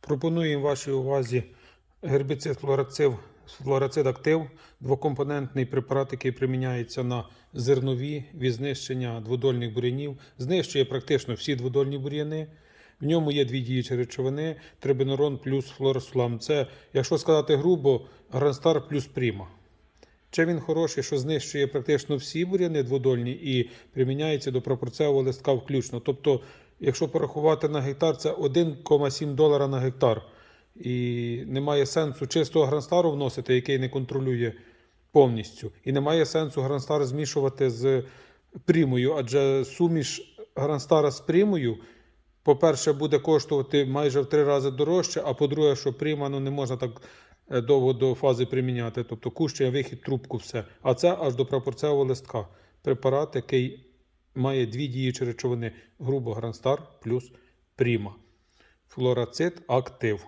Пропонуємо вашій увазі гербіцид флорацив, флорацид актив, двокомпонентний препарат, який приміняється на зернові від знищення дводольних бур'янів, знищує практично всі дводольні бур'яни. В ньому є дві діючі речовини: трибенорон плюс флоросфлам. Це, якщо сказати грубо, гранстар плюс пріма. Чи він хороший, що знищує практично всі бур'яни дводольні і приміняється до пропорцевого листка включно. Тобто, якщо порахувати на гектар, це 1,7 долара на гектар. І немає сенсу чистого гранстару вносити, який не контролює повністю. І немає сенсу гранстар змішувати з прімою, адже суміш гранстара з прімою, по-перше, буде коштувати майже в три рази дорожче, а по-друге, що пріма ну, не можна так е, довго до фази приміняти. Тобто кущає вихід, трубку, все. А це аж до пропорцевого листка. Препарат, який має дві діючі речовини: грубо гранстар плюс пріма. Флорацит актив.